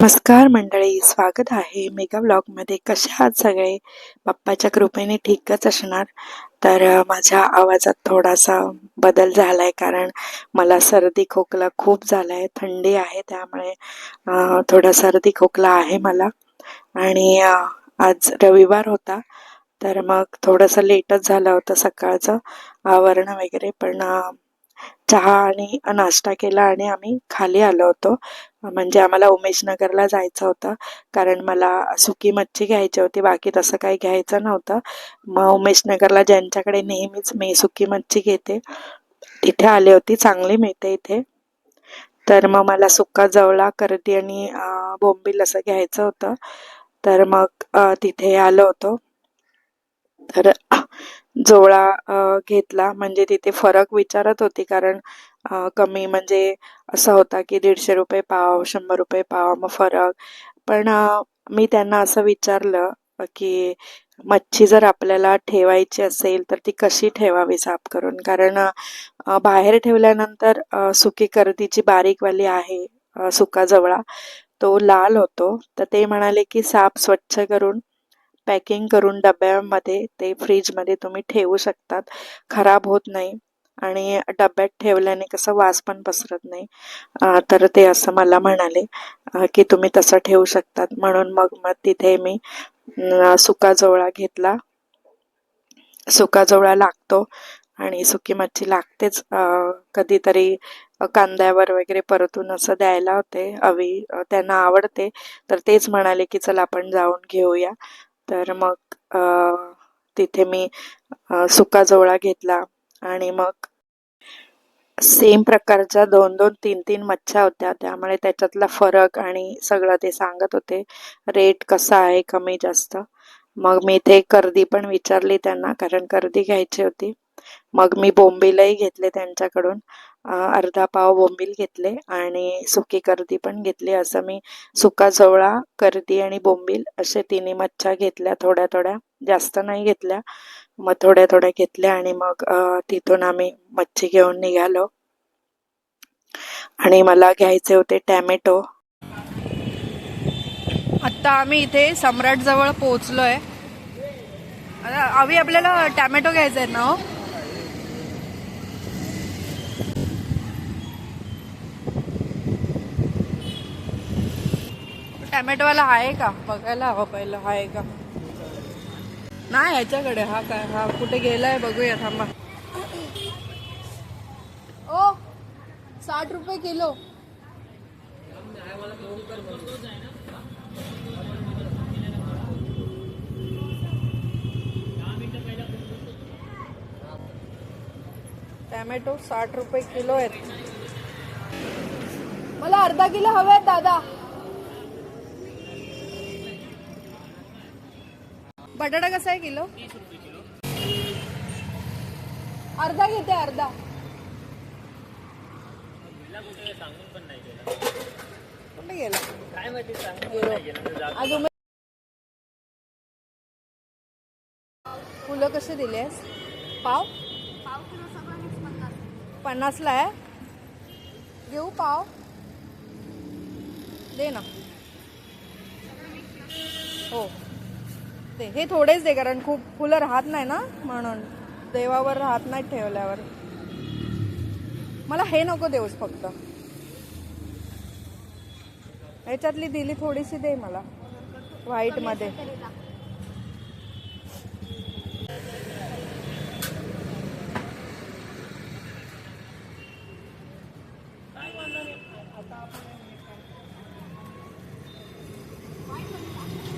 नमस्कार मंडळी स्वागत आहे मेगा ब्लॉगमध्ये. कशा आहात सगळे? बाप्पाच्या कृपेने ठीकच असणार. तर माझ्या आवाजात थोडासा बदल झाला आहे कारण मला सर्दी खोकला खूप झाला आहे थंडी आहे त्यामुळे थोडा सर्दी खोकला आहे मला. आणि आज रविवार होता. तर मग थोडंसं लेटच झालं होतं सकाळचं. आवरणं वगैरे पण चहा आणि नाश्ता केला आणि आम्ही खाली आलो होतो. म्हणजे आम्हाला उमेशनगरला जायचं होतं. कारण मला सुकी मच्छी घ्यायची होती. बाकी तसं काही घ्यायचं नव्हतं. मग उमेशनगरला ज्यांच्याकडे नेहमीच मी सुकी मच्छी घेते तिथे आले होती. चांगली मिळते इथे. तर मग मला सुका जवळा करडी आणि बोंबील असं घ्यायचं होतं. तर मग तिथे आलो होतो. तर जोळा घेतला. म्हणजे तिथे फरक विचारत होती कारण कमी म्हणजे असा होता की दीडशे रुपये पाव शंभर रुपये पाव मग फरक. पण मी त्यांना असं विचारलं की मच्छी जर आपल्याला ठेवायची असेल तर ती कशी ठेवावी साफ करून? कारण बाहेर ठेवल्यानंतर सुकी करदीची बारीकवाली आहे सुका जवळा. तो लाल होतो. तर ते म्हणाले की साफ स्वच्छ करून पॅकिंग करून डब्यामध्ये ते फ्रीजमध्ये तुम्ही ठेवू शकतात. खराब होत नाही आणि डब्यात ठेवल्याने कसं वास पण पसरत नाही. तर ते असं मला म्हणाले की तुम्ही तसं ठेवू शकतात. म्हणून मग मग तिथे मी सुका जवळा घेतला. सुका जवळा लागतो आणि सुकी मच्छी लागतेच. अं, कधीतरी कांद्यावर वगैरे परतून असं द्यायला होते. अवी त्यांना आवडते. तर तेच म्हणाले की चल आपण जाऊन घेऊया. तर मग तिथे मी सुका जवळा घेतला आणि मग सेम प्रकारच्या दोन दोन तीन तीन मच्छ्या होत्या. त्यामुळे त्याच्यातला फरक आणि सगळं ते सांगत होते रेट कसा आहे कमी जास्त? मग मी इथे कर्दी पण विचारली त्यांना कारण कर्दी घ्यायची होती. मग मी बोंबीलाही घेतले त्यांच्याकडून. अर्धा पाव बोंबील घेतले आणि सुकी कर्दी पण घेतली. असं मी सुका जवळा कर्दी आणि बोंबील असे तिन्ही मच्छ्या घेतल्या थोड्या थोड्या. जास्त नाही घेतल्या. मग थोड्या थोड्या घेतल्या आणि मग तिथून आम्ही मच्छी घेऊन निघालो. आणि मला घ्यायचे होते टॅमॅटो. आत्ता आम्ही इथे सम्राट जवळ पोहोचलोय. आता अवी आपल्याला टॅमॅटो घ्यायचा आहे ना हो? टॅमॅटोवाला आहे का? बघायला हवं पहिलं. आहे का? नाही ह्याच्याकडे हा काय? हा कुठे गेलाय बघूया थांबा. ओ साठ रुपये किलो. टॅमॅटो साठ रुपये किलो आहेत. मला अर्धा किलो हवे आहेत दादा. बटाटा कसा आहे किलो? अर्धा घेते अर्धा. कुठे गेला? आज उमे- फुलं कसे दिलेस पाव? पन्नासला आहे? घेऊ पाव? दे ना. हो. ते हे थोडेच दे कारण खूप फुलं राहत नाही ना म्हणून. देवावर राहत नाही ठेवल्यावर. मला हे नको देऊस फक्त. ह्याच्यातली दिली थोडीशी दे मला. व्हाईटमध्ये.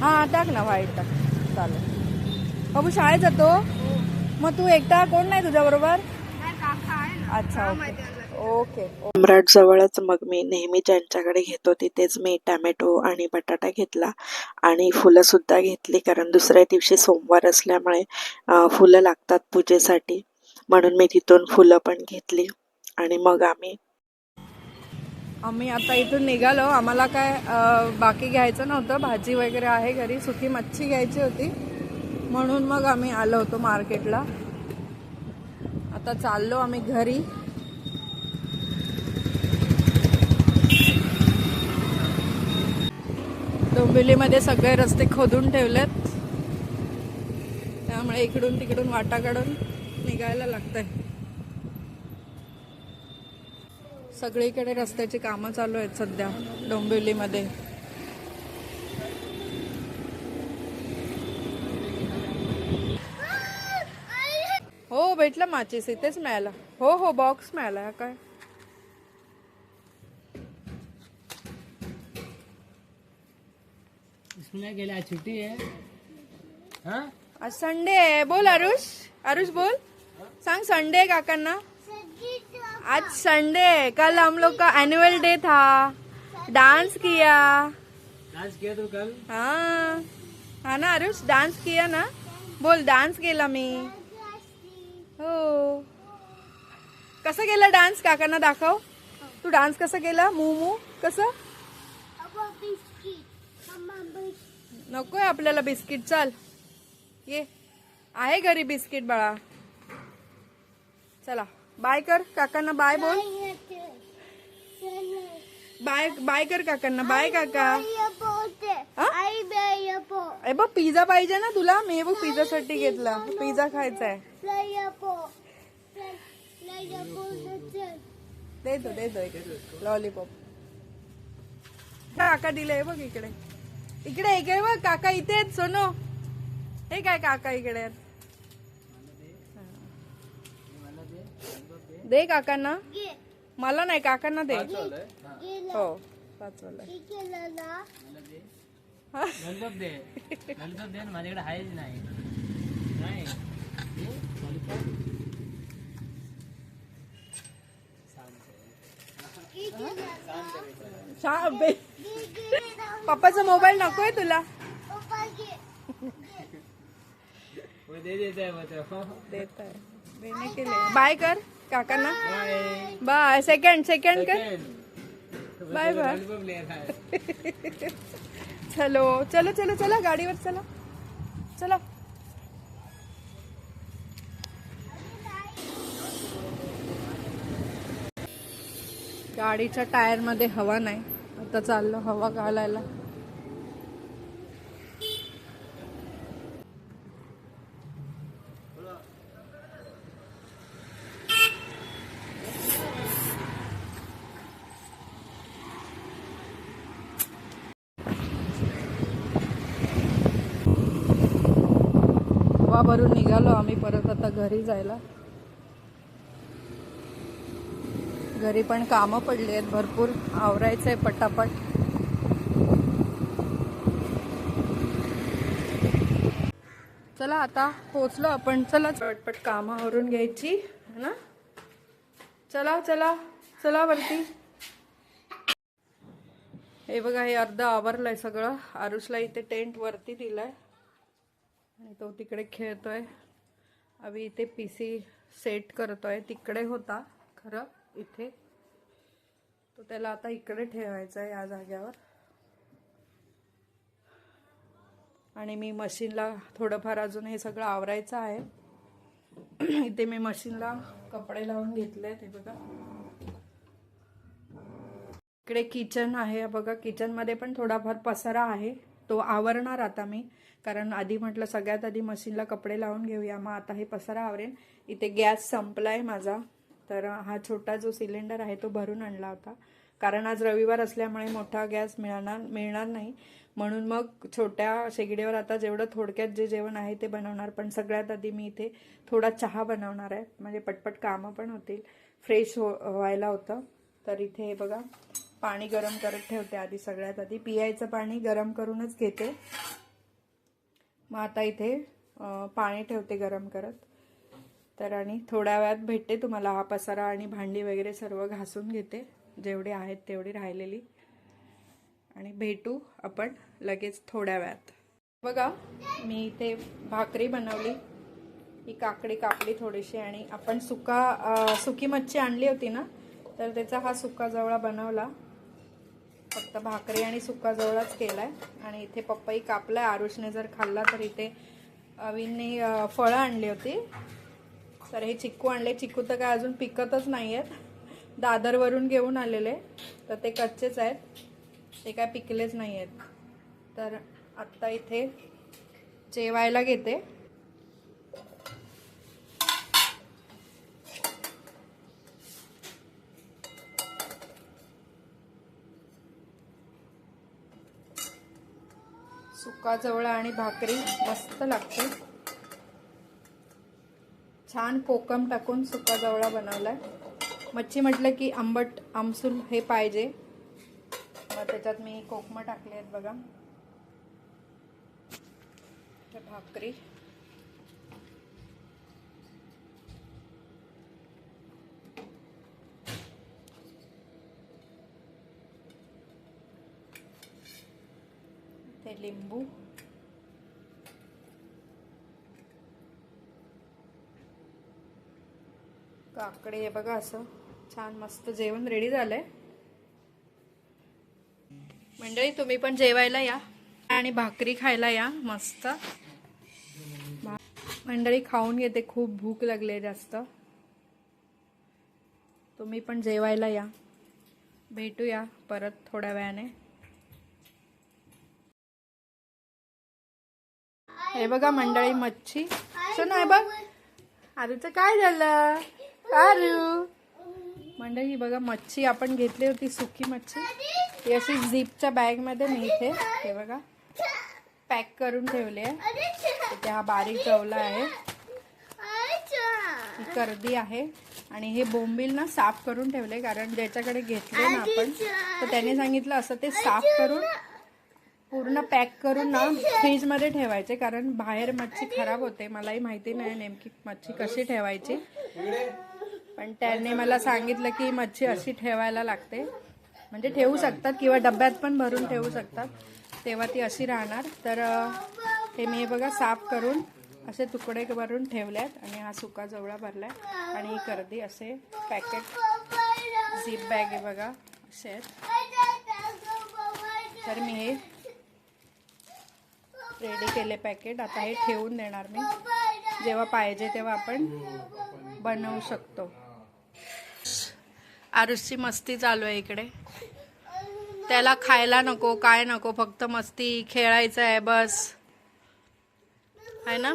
हा टाक ना व्हाईट टाक. बाबू शाळेत जातो. मग तू एकटा कोण नाही तुझ्या बरोबर अच्छा ओके. ओके. सम्राट जवळच मग मी नेहमी ज्यांच्याकडे घेतो तिथेच मी टॅमॅटो आणि बटाटा घेतला आणि फुलं सुद्धा घेतली कारण दुसऱ्या दिवशी सोमवार असल्यामुळे फुलं लागतात पूजेसाठी. म्हणून मी तिथून फुलं पण घेतली आणि मग आम्ही आम्ही आता इथून निघालो. आम्हाला काय बाकी घ्यायचं नव्हतं. भाजी वगैरे आहे घरी. सुकी मच्छी घ्यायची होती. म्हणून मग आम्ही आलो होतो मार्केटला. आता चाललो आम्ही घरी. डोंबिवलीमध्ये सगळे रस्ते खोदून ठेवलेत. त्यामुळे इकडून तिकडून वाटा काढून निघायला लागतंय. सगळीकडे रस्त्याची कामं चालू आहेत सध्या डोंबिवलीमध्ये. भेटलं माचीस इथेच मिळाला हो हो बॉक्स मिळाला हा काय? गेल्या छुट्टी है. हाँ? आज संडे आहे. बोल आरुष. आरुष बोल. सांग संडे है काकांना? आज संडे है कल हम लोग का एनुअल डे था. डांस किया. डांस किया तो कल? हाँ. हा ना आरुष? डान्स किया ना? बोल डांस केला मी. हो. कसा केला डान्स काकांना दाखव. तू डान्स कसा केला? मू मू कसं? नकोय आपल्याला बिस्किट चाल. ये. आहे घरी बिस्किट बाळा. चला. बाय कर काकांना बाय बोल. बाय बाय कर काकांना. बाय काका. हा? ए बघ पिझ्झा पाहिजे ना तुला मी बघ पिझ्झा साठी घेतला पिझ्झा खायचा आहे देतो देतो लॉलीपॉप काका दिले बघ इकडे इकडे इकडे बघ काका इथे आहेत सोनो हे काय काका इकडे आहेत दे काकांना मला नाही काकांना दे हो पाचवाला लॉलीपॉप दे लॉलीपॉप दे माझ्याकडे आहेच नाही. पप्पाचा मोबाईल नकोय तुला. देता आहे केले बाय कर काकांना. बाय. बाय. सेकंड सेकंड कर. Bye bye. हॅलो चलो चलो चला गाडीवर चला। चला। गाडीच्या टायरमध्ये हवा नाही. आता चाललो हवा घालायला हवा भरून निघालो आम्ही परत आता घरी जायला. घरी पण कामं पडली आहेत भरपूर. आवरायचं आहे पटापट. चला आता पोचलो आपण. चला. पटपट कामं आवरून घ्यायची है ना? चला चला चला वरती. हे बघा हे अर्ध आवरलंय सगळं. आरुषला इथे टेंट वरती दिलाय. आणि तो तिकडे खेळतोय. अभी इथे पी सी सेट करतोय. तिकडे होता खरं इथे. तो त्याला आता इकडे ठेवायचा आहे या जाग्यावर. आणि मी मशीनला थोडंफार अजून हे सगळं आवरायचं आहे. इथे मी मशीनला कपडे लावून घेतले ते बघा. इकडे किचन आहे बघा किचनमध्ये पण थोडाफार पसारा आहे. तो आवरणार आता मी. कारण आधी म्हटलं सगळ्यात आधी मशीनला कपडे लावून घेऊया. मग आता हे पसारा आवरेन. इथे गॅस संपलाय माझा. तर हा छोटा जो सिलेंडर आहे तो भरून आणला होता. कारण आज रविवार असल्यामुळे मोठा गॅस मिळणार मिळणार नाही. म्हणून मग छोट्या शेगडीवर आता जेवढं थोडक्यात जे जेवण आहे ते बनवणार. पण सगळ्यात आधी मी इथे थोडा चहा बनवणार आहे. म्हणजे पटपट कामं पण होतील. फ्रेश हो व्हायला होतं. तर इथे हे बघा. पाणी गरम करत ठेवते आधी सगळ्यात आधी. पियायचं पाणी गरम करूनच घेते. मग आता इथे पाणी ठेवते गरम करत. तर आणि थोड्या वेळात भेटते तुम्हाला हा पसारा आणि भांडी वगैरे सर्व घासून घेते. जेवढे आहेत तेवढी राहिलेली. आणि भेटू आपण लगेच थोड्या वेळात. बघा मी इथे भाकरी बनवली. ही काकडी कापली थोडीशी आणि आपण सुका सुकी मच्छी आणली होती ना तर त्याचा हा सुका जवळा बनवला. फक्त भाकरी आणि सुका जवळच केलाय. आणि इथे पपई कापलाय. आरुषने जर खाल्ला तर इथे अविनने फळं आणली होती. तर हे चिक्कू आणले. चिक्कू तर काय अजून पिकतच नाही आहेत दादरवरून घेऊन आलेले. तर ते कच्चेच आहेत. ते काय पिकलेच नाही आहेत तर आत्ता इथे जेवायला घेते सुका जवळा आणि भाकरी मस्त लागते. छान कोकम टाकून सुका जवळा बनवलाय. मच्छी म्हटलं की आंबट आमसूल हे पाहिजे. मग त्याच्यात मी कोकमं टाकले आहेत बघा. भाकरी. लिंबू. काकडे हे बघा असं. छान मस्त जेवण रेडी झालंय. मंडळी तुम्ही पण जेवायला या. आणि भाकरी खायला या मस्त. मंडळी खाऊन घेते. खूप भूक लागली जास्त. तुम्ही पण जेवायला या. भेटूया परत थोड्या वेळाने. हे बघा मंडळी मच्छी. सुन आहे बघ. आरूचं काय झालं? आरू. मंडळी ही बघा मच्छी आपण घेतली होती सुकी मच्छी. ही अशी झीपच्या बॅगमध्ये नाही इथे हे बघा. पॅक करून ठेवली आहे. इथे हा बारीक गवला आहे. ही कर्दी आहे. आणि हे बोंबील ना साफ करून ठेवले कारण ज्याच्याकडे घेतले ना आपण तर त्याने सांगितलं असं ते साफ करून पूर्ण पॅक करून ना फ्रीजमध्ये ठेवायचे कारण बाहेर मच्छी खराब होते. मलाही माहिती नाही नेमकी मच्छी कशी ठेवायची. पण त्यांनी मला सांगितलं की मच्छी अशी ठेवायला लागते. म्हणजे ठेवू शकतात किंवा डब्यात पण भरून ठेवू शकतात. तेव्हा ती अशी राहणार. तर हे मी हे बघा साफ करून असे तुकडे भरून ठेवल्यात आणि हा सुका जवळा भरलाय. आणि ही गर्दी असे पॅकेट झीप बॅग आहे बघा असे आहेत. तर मी हे रेडी केले पॅकेट. आता हे ठेवून देणार मी. जेव्हा पाहिजे तेव्हा आपण बनवू शकतो. आरुषची मस्ती चालू आहे इकडे. त्याला खायला नको काय नको फक्त मस्ती खेळायचं आहे बस. आहे ना?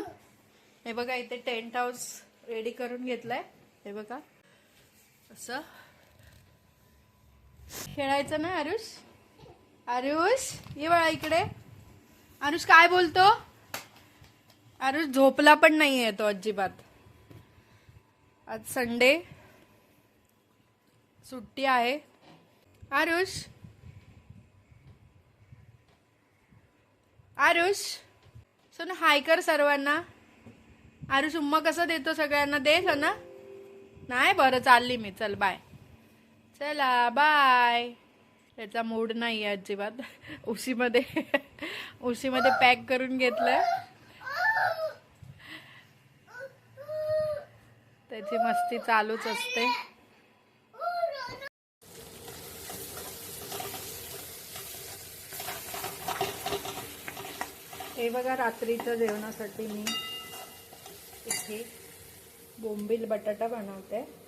हे बघा इथे टेंट हाऊस रेडी करून घेतलाय. हे बघा. असं. खेळायचं ना आरुष? आरुष ये बाळा इकडे. अनुष काय बोलतो? अनुष झोपला पण नाही तो अजिबात. आज संडे. सुट्टी आहे. आरुष आरुष सोना हाय कर सर्वांना. आरुष उम्मा कसं देतो सगळ्यांना? दे ना नाही बरं चालली मी. चल बाय चला बाय त्याचा मूड नाही आहे अजिबात. उशीमध्ये उशीमध्ये पॅक करून घेतलं. त्याची मस्ती चालूच असते. हे बघा रात्रीच्या जेवणासाठी मी इथे बोंबील बटाटा बनवते.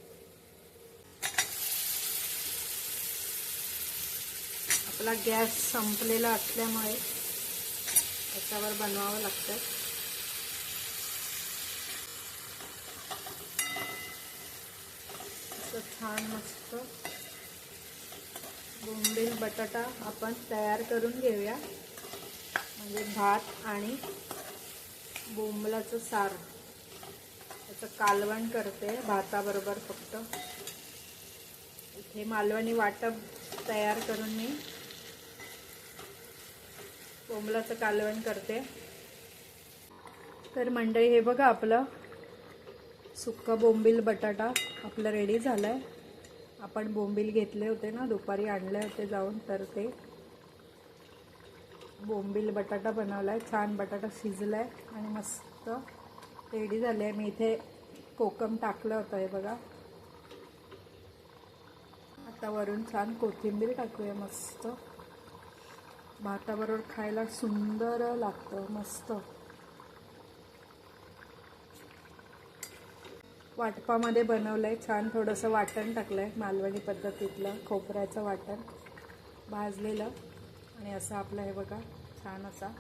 आपला गॅस संपलेला असल्यामुळे त्याच्यावर बनवावं लागतं. असं छान मस्त बोंबील बटाटा आपण तयार करून घेऊया. म्हणजे भात आणि बोंबलाचं सार. त्याचं कालवण करते भाताबरोबर फक्त. इथे मालवणी वाटप तयार करून मी कोंबलाचं कालवण करते. तर मंडळी हे बघा आपलं सुक्का बोंबील बटाटा आपलं रेडी झालं आहे आपण बोंबील घेतले होते ना दुपारी आणले होते जाऊन तर ते बोंबील बटाटा बनवला आहे छान बटाटा शिजला आहे आणि मस्त रेडी झाले आहे मी इथे कोकम टाकलं होतं हे बघा. आता वरून छान कोथिंबीर टाकूया मस्त. भाताबरोबर खायला सुंदर लागतं मस्त. वाटपामध्ये बनवलं आहे छान थोडंसं वाटण टाकलं आहे मालवणी पद्धतीतलं खोबऱ्याचं वाटण भाजलेलं. आणि असं आपलं हे बघा छान असा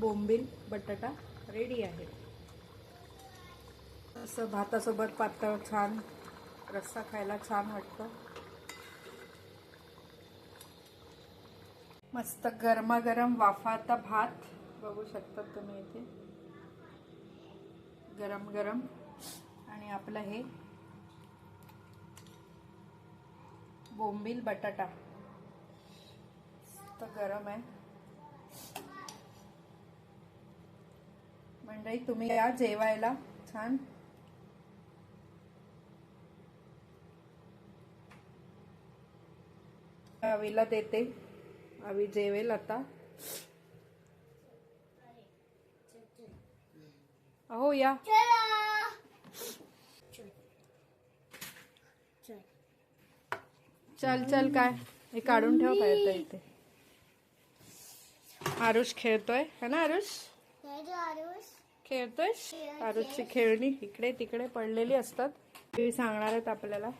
बोंबील बटाटा रेडी आहे. असं भातासोबत पातळ छान रस्सा खायला छान वाटतं. मस्त गरमागरम वाफाचा भात. बघू शकतात तुम्ही इथे. गरम गरम आणि आपलं हे बोंबील बटाटा. मस्त गरम आहे. मंडळी तुम्ही या जेवायला. छान. विला देते. आम्ही जेवेल आता अहो या। चल चल काय? हे काढून ठेव काय आता इथे. आरुष खेळतोय है ना आरुष? खेळतोय आरुषची खेळणी इकडे तिकडे पडलेली असतात. सांगणार आहेत आपल्याला.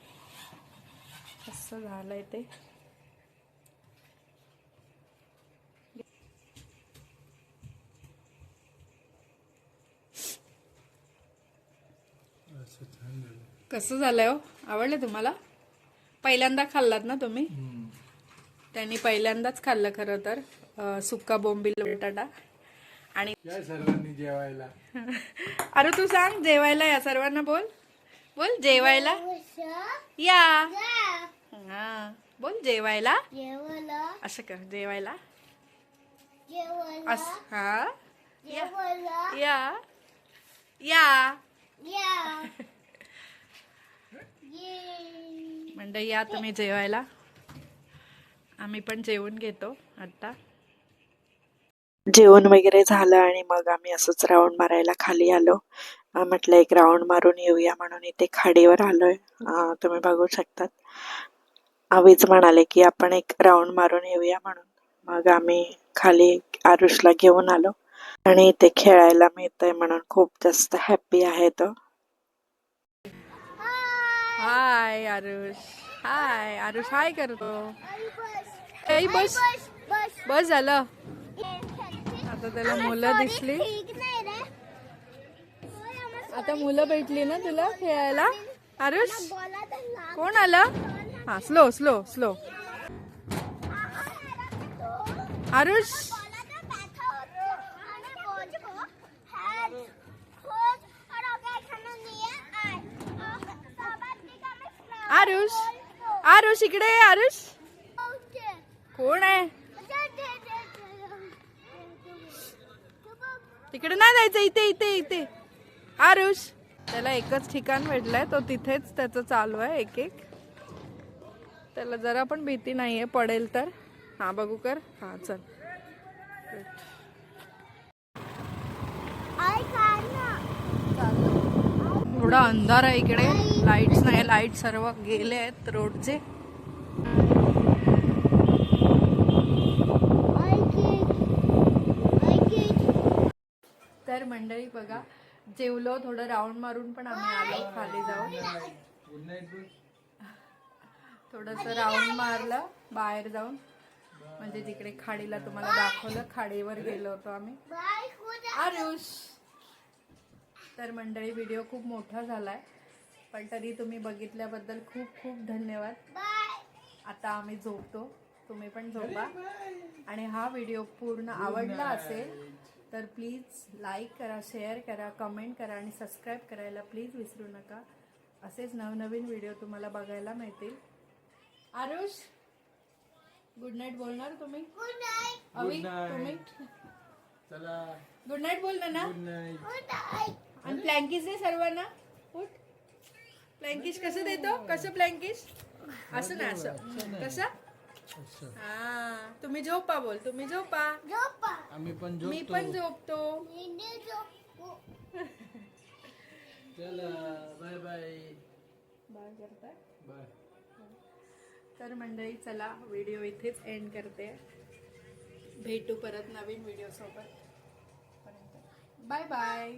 असं झालंय ते? कसं झालंय हो? आवडलं तुम्हाला? पहिल्यांदा खाल्लात ना तुम्ही? त्यांनी पहिल्यांदाच खाल्लं खरं तर सुक्का बोंबील बटाटा. आणि सर्वांनी जेवायला. अरे तू सांग जेवायला या सर्वांना बोल. बोल जेवायला. या. हा. बोल जेवायला. असं कर जेवायला. अस हा. या. या. म्हणजे या तुम्ही जेवायला. आम्ही पण जेवून घेतो आता. जेवण वगैरे झालं आणि मग आम्ही असंच राऊंड मारायला खाली आलो. म्हटलं एक राऊंड मारून येऊया म्हणून इथे खाडीवर आलोय. तुम्ही बघू शकतात. आवीच म्हणाले की आपण एक राऊंड मारून येऊया म्हणून. मग आम्ही खाली आरुषला घेऊन आलो. आणि इथे खेळायला मिळतंय म्हणून खूप जास्त हॅप्पी आहे तो. हाय आरुष हाय आरुष हाय करतो ऐ बस बस झालं. आता त्याला मुलं दिसली. आता मुलं भेटली ना तुला खेळायला? आरुष कोण आलं? हा slow slow slow Aarush Aarush इकडे आरुष. कोण आहे? तिकडे नाही जायचं इथे इथे इथे. आरुष. त्याला एकच ठिकाण भेटलंय तो तिथेच त्याचं चालू आहे एक एक. त्याला जरा पण भीती नाहीये पडेल तर. हा बघू कर. हा चल. थोडा अंधार आहे इकडे. लाईट्स नाही लाइट सर्व गेले आहेत रोडचे. तर मंडळी बघा जेवलो थोडं राऊंड मारून पण आम्ही आलो खाली जाऊन. थोडस राऊंड मारलं बाहेर जाऊन. म्हणजे तिकडे खाडीला तुम्हाला दाखवलं खाडीवर गेलो होतो आम्ही. आरुष! तर मंडळी व्हिडिओ खूप मोठा झालाय. पण तरी तुम्ही बघितल्याबद्दल खूप खूप धन्यवाद. आता आम्ही झोपतो. तुम्ही पण झोपा. आणि हा व्हिडिओ पूर्ण आवडला असेल तर प्लीज लाईक करा शेअर करा कमेंट करा आणि सबस्क्राईब करायला प्लीज विसरू नका. असेच नवनवीन व्हिडिओ तुम्हाला बघायला मिळतील. आरुष गुड नाईट बोलणार तुम्ही? अवी तुम्ही? चला. गुड नाईट बोल ना गुड नाईट आणि प्लँकिश दे सर्वांना उठ. प्लँकिश कसं देतो? कसं प्लँकिश असं ना असं. कसं? हा. तुम्ही झोपा बोल तुम्ही झोपा. आम्ही पण मी पण झोपतो. चला बाय बाय बाय करताय? बाय. तर मंडळी चला व्हिडिओ इथेच एंड करते. भेटू परत नवीन व्हिडिओ सोबत. Bye bye